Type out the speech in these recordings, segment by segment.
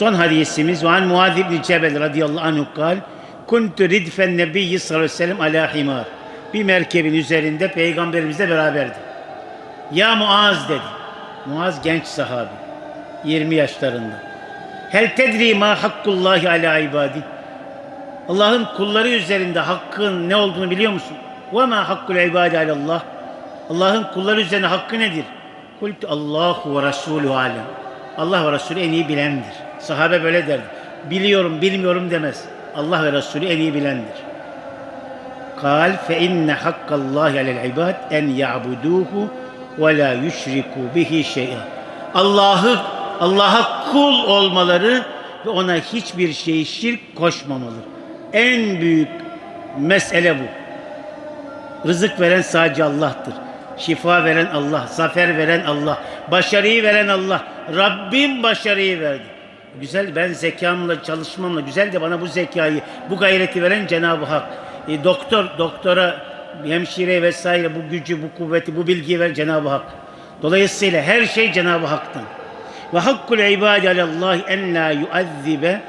Son hadisimiz var. Muaz İbni Cebel radıyallahu anhu kal. Kuntu ridfen nebiyyi sallallahu aleyhi ve sellem ala himar. Bir merkebin üzerinde peygamberimizle beraberdi. Ya Muaz dedi. Muaz genç sahabi. 20 yaşlarında. Hel tedri ma hakkullahi ala ibadi. Allah'ın kulları üzerinde hakkın ne olduğunu biliyor musun? Ve ma hakkul ibadi alallah. Allah'ın kulları üzerinde hakkı nedir? Kultu Allahu ve Resulü alem. Allah ve Resulü en iyi bilendir. Sahabe böyle derdi. Biliyorum, bilmiyorum demez. Allah ve Resulü en iyi bilendir. Kal fe inne hakkallahi alel ibad en ya'buduhu ve la yüşriku bihi şey'a. Allah'ı Allah'a kul olmaları ve ona hiçbir şeyi şirk koşmamaları. En büyük mesele bu. Rızık veren sadece Allah'tır. Şifa veren Allah, zafer veren Allah, başarıyı veren Allah. Rabbim başarıyı verdi. Güzel ben zekamla çalışmamla güzel de bana bu zekayı, bu gayreti veren Cenab-ı Hak. E, doktor, doktora, hemşire vesaire bu gücü, bu kuvveti, bu bilgiyi ver Cenab-ı Hak. Dolayısıyla her şey Cenab-ı Hak'tan. Ve hakkul ibadi alallahi en la yuazzibe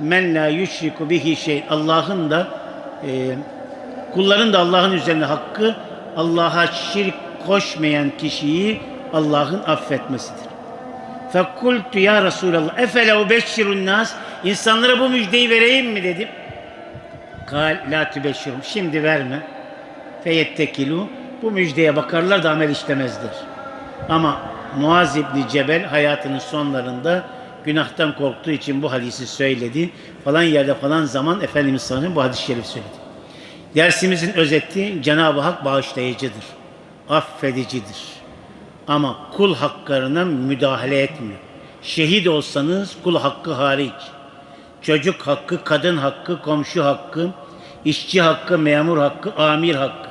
men la yüşriku bihi şey. Allah'ın da e, kulların da Allah'ın üzerine hakkı Allah'a şirk koşmayan kişiyi Allah'ın affetmesidir. Fekultu ya Resulallah efele ubeşşirun nas insanlara bu müjdeyi vereyim mi dedim. Kal la tübeşşirum şimdi verme. Feyettekilu bu müjdeye bakarlar da amel işlemezler. Ama Muaz İbni Cebel hayatının sonlarında günahtan korktuğu için bu hadisi söyledi. Falan yerde falan zaman Efendimiz sallallahu bu hadis-i şerif söyledi. Dersimizin özeti Cenab-ı Hak bağışlayıcıdır, affedicidir. Ama kul haklarına müdahale etmiyor. Şehit olsanız kul hakkı hariç. Çocuk hakkı, kadın hakkı, komşu hakkı, işçi hakkı, memur hakkı, amir hakkı.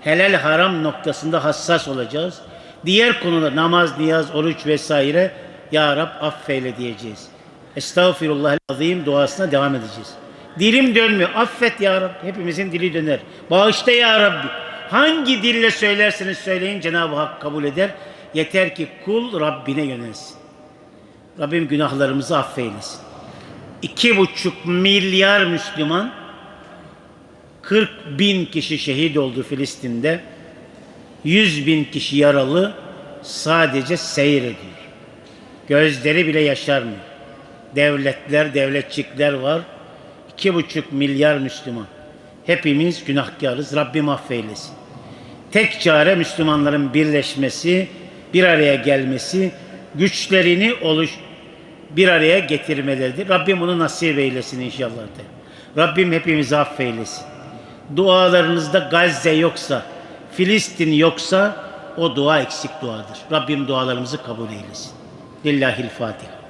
Helal haram noktasında hassas olacağız. Diğer konuda namaz, niyaz, oruç vesaire Ya Rab affeyle diyeceğiz. Estağfirullah azim duasına devam edeceğiz. Dilim dönmüyor. Affet ya Rabbi. Hepimizin dili döner. Bağışla ya Rabbi. Hangi dille söylerseniz söyleyin Cenab-ı Hak kabul eder. Yeter ki kul Rabbine yönelsin. Rabbim günahlarımızı affeylesin. İki buçuk milyar Müslüman 40 bin kişi şehit oldu Filistin'de. 100 bin kişi yaralı sadece seyrediyor. Gözleri bile yaşarmıyor. Devletler, devletçikler var. İki buçuk milyar Müslüman. Hepimiz günahkarız. Rabbim affeylesin. Tek çare Müslümanların birleşmesi, bir araya gelmesi, güçlerini oluş bir araya getirmeleridir. Rabbim bunu nasip eylesin inşallah. De. Rabbim hepimizi affeylesin. Dualarınızda Gazze yoksa, Filistin yoksa o dua eksik duadır. Rabbim dualarımızı kabul eylesin. Lillahil Fatiha.